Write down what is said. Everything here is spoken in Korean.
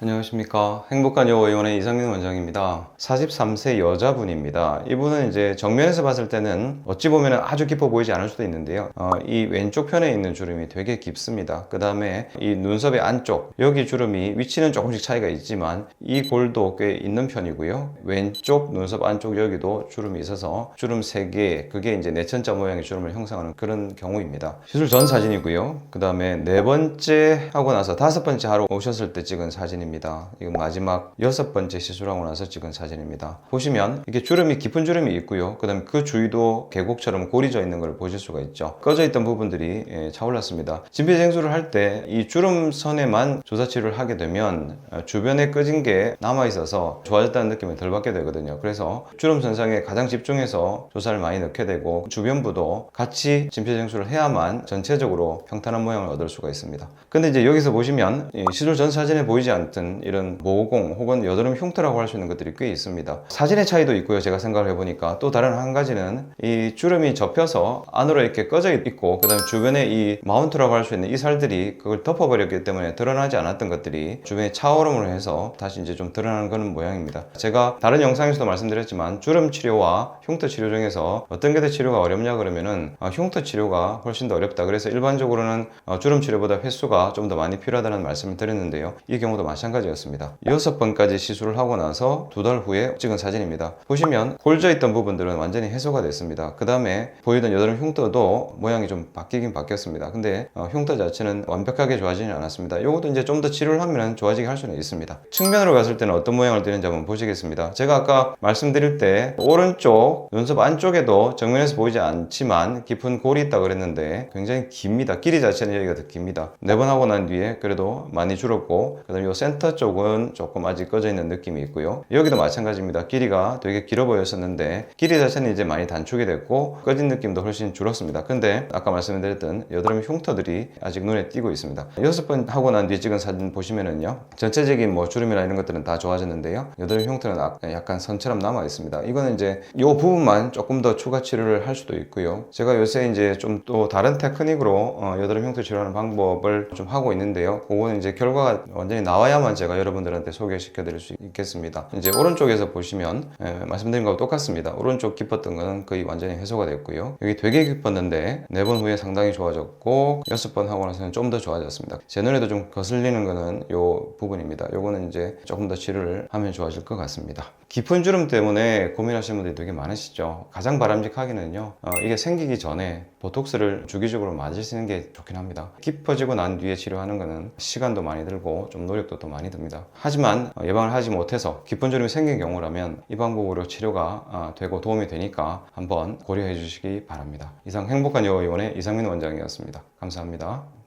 안녕하십니까. 행복한 여의원의 이상민 원장입니다. 43세 여자분입니다. 이분은 이제 정면에서 봤을 때는 어찌 보면 아주 깊어 보이지 않을 수도 있는데요. 어, 이 왼쪽 편에 있는 주름이 되게 깊습니다. 그 다음에 이 눈썹의 안쪽, 여기 주름이 위치는 조금씩 차이가 있지만 이 골도 꽤 있는 편이고요. 왼쪽 눈썹 안쪽 여기도 주름이 있어서 주름 3개, 그게 이제 내천자 모양의 주름을 형성하는 그런 경우입니다. 시술 전 사진이고요. 그 다음에 네 번째 하고 나서 다섯 번째 하러 오셨을 때 찍은 사진입니다. 이건 마지막 여섯 번째 시술하고 나서 찍은 사진입니다. 보시면 이게 주름이 깊은 주름이 있고요. 그 다음에 그 주위도 계곡처럼 고리져 있는 걸 보실 수가 있죠. 꺼져 있던 부분들이 예, 차올랐습니다. 진피생수를 할 때 이 주름선에만 조사 치료를 하게 되면 어, 주변에 꺼진 게 남아 있어서 좋아졌다는 느낌을 덜 받게 되거든요. 그래서 주름 선상에 가장 집중해서 조사를 많이 넣게 되고 주변부도 같이 진피생수를 해야만 전체적으로 평탄한 모양을 얻을 수가 있습니다. 근데 이제 여기서 보시면 이 시술 전 사진에 보이지 않던 이런 모공 혹은 여드름 흉터라고 할 수 있는 것들이 꽤 있습니다. 사진의 차이도 있고요. 제가 생각을 해보니까 또 다른 한 가지는 이 주름이 접혀서 안으로 이렇게 꺼져 있고 그다음에 주변에 이 마운트라고 할 수 있는 이 살들이 그걸 덮어버렸기 때문에 드러나지 않았던 것들이 주변에 차오름을 해서 다시 이제 좀 드러나는 그런 모양입니다. 제가 다른 영상에서도 말씀드렸지만 주름 치료와 흉터 치료 중에서 어떤 게 더 치료가 어렵냐 그러면은 아, 흉터 치료가 훨씬 더 어렵다. 그래서 일반적으로는 어, 주름 치료보다 횟수가 좀 더 많이 필요하다는 말씀을 드렸는데요. 이 경우도 마찬가지 였습니다. 여섯 번까지 시술을 하고 나서 두 달 후에 찍은 사진입니다. 보시면 골져 있던 부분들은 완전히 해소가 됐습니다. 그 다음에 보이던 여드름 흉터도 모양이 좀 바뀌긴 바뀌었습니다. 근데 어, 흉터 자체는 완벽하게 좋아지진 않았습니다. 이것도 이제 좀 더 치료를 하면 좋아지게 할 수는 있습니다. 측면으로 갔을 때는 어떤 모양을 드는지 한번 보시겠습니다. 제가 아까 말씀드릴 때 오른쪽 눈썹 안쪽에도 정면에서 보이지 않지만 깊은 골이 있다 그랬는데 굉장히 깁니다. 길이 자체는 여기가 더 깁니다. 네 번 하고 난 뒤에 그래도 많이 줄었고 그다음에 이 센터 쪽은 조금 아직 꺼져 있는 느낌이 있고요. 여기도 마찬가지입니다. 길이가 되게 길어 보였었는데 길이 자체는 이제 많이 단축이 됐고 꺼진 느낌도 훨씬 줄었습니다. 근데 아까 말씀드렸던 여드름 흉터들이 아직 눈에 띄고 있습니다. 여섯 번 하고 난 뒤에 찍은 사진 보시면은요. 전체적인 뭐 주름이나 이런 것들은 다 좋아졌는데요. 여드름 흉터는 아- 약간 선처럼 남아 있습니다. 이거는 이제 이 부분만 조금 더 추가 치료를 할 수도 있고요. 제가 요새 이제 좀 또 다른 테크닉으로 어, 여드름 흉터 치료하는 방법을 좀 하고 있는데요. 그거는 이제 결과가 완전히 나와야만 제가 여러분들한테 소개시켜 드릴 수 있겠습니다. 이제 오른쪽에서 보시면 예, 말씀드린 거와 똑같습니다. 오른쪽 깊었던 거는 거의 완전히 해소가 됐고요. 여기 되게 깊었는데 네 번 후에 상당히 좋아졌고 여섯 번 하고 나서는 좀 더 좋아졌습니다. 제 눈에도 좀 거슬리는 거는 요 부분입니다. 요거는 이제 조금 더 치료를 하면 좋아질 것 같습니다. 깊은 주름 때문에 고민하시는 분들이 되게 많으시죠. 가장 바람직하기는요. 어, 이게 생기기 전에 보톡스를 주기적으로 맞으시는 게 좋긴 합니다. 깊어지고 난 뒤에 치료하는 거는 시간도 많이 들고 좀 노력도 또 많이 듭니다. 하지만 어, 예방을 하지 못해서 주름이 생긴 경우라면 이 방법으로 치료가 아, 되고 도움이 되니까 한번 고려해 주시기 바랍니다. 이상 행복한 여의원의 이상민 원장이었습니다. 감사합니다.